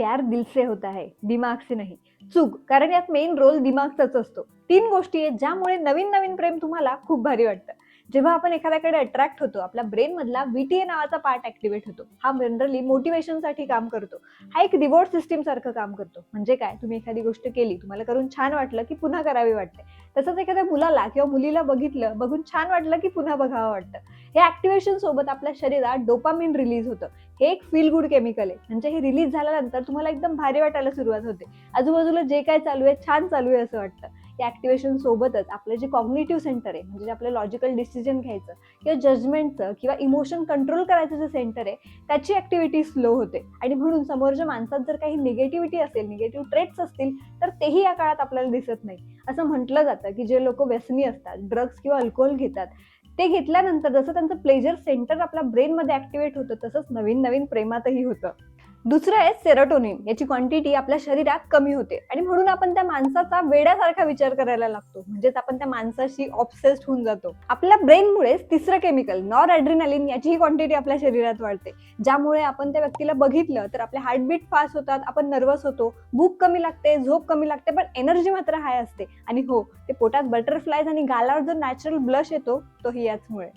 प्यार दिल से होता है दिमाग से नाही. चूक कारण यात मेन रोल दिमागचाच असतो. तीन गोष्टी आहेत ज्यामुळे नवीन नवीन प्रेम तुम्हाला खूप भारी वाटतं. जेव्हा आपण एखाद्याकडे अट्रॅक्ट होतो आपल्या ब्रेन मधला व्हीटीए नावाचा पार्ट ऍक्टिव्हेट होतो. हा जनरली मोटिवेशनसाठी काम करतो. हा एक रिवॉर्ड सिस्टीम सारखं काम करतो. म्हणजे काय? तुम्ही एखादी गोष्ट केली तुम्हाला करून छान वाटलं की पुन्हा करावी वाटते. तसंच एखाद्या मुलाला किंवा मुलीला बघितलं बघून छान वाटलं की पुन्हा बघावं वाटतं. हे ऍक्टिव्हेशन सोबत आपल्या शरीरात डोपामिन रिलीज होतं. हे एक फील गुड केमिकल आहे. म्हणजे हे रिलीज झाल्यानंतर तुम्हाला एकदम भारी वाटायला सुरुवात होते. आजूबाजूला जे काय चालू आहे छान चालू आहे असं वाटतं. या ऍक्टिव्हेशन सोबतच आपलं जे कॉग्नेटिव्ह सेंटर आहे म्हणजे जे आपलं लॉजिकल डिसिजन घ्यायचं किंवा जजमेंटचं किंवा इमोशन कंट्रोल करायचं जे सेंटर आहे त्याची ऍक्टिव्हिटी स्लो होते. आणि म्हणून समोरच्या माणसात जर काही निगेटिव्हिटी असेल निगेटिव्ह ट्रेट्स असतील तर तेही या काळात आपल्याला दिसत नाही. असं म्हटलं जातं की जे लोक व्यसनी असतात ड्रग्स किंवा अल्कोहोल घेतात ते घेतल्यानंतर जसं त्यांचं प्लेजर सेंटर आपल्या ब्रेनमध्ये ऍक्टिव्हेट होतं तसंच नवीन नवीन प्रेमातही होतं. दुसरं आहे सेरोटोनिन याची क्वांटिटी आपल्या शरीरात कमी होते. आणि म्हणून आपण त्या माणसाचा वेड्यासारखा विचार करायला लागतो. म्हणजेच आपण त्या माणसाशी ऑब्सेस्ड होऊन जातो. आपल्या ब्रेनमुळेच तिसरं केमिकल नॉर ॲड्रिनालिन याचीही क्वांटिटी आपल्या शरीरात वाढते. ज्यामुळे आपण त्या व्यक्तीला बघितलं तर आपले हार्टबीट फास्ट होतात आपण नर्वस होतो भूक कमी लागते झोप कमी लागते पण एनर्जी मात्र हाय असते. आणि हो ते पोटात बटरफ्लायज आणि गालावर जो नॅचरल ब्लश येतो तोही याचमुळे.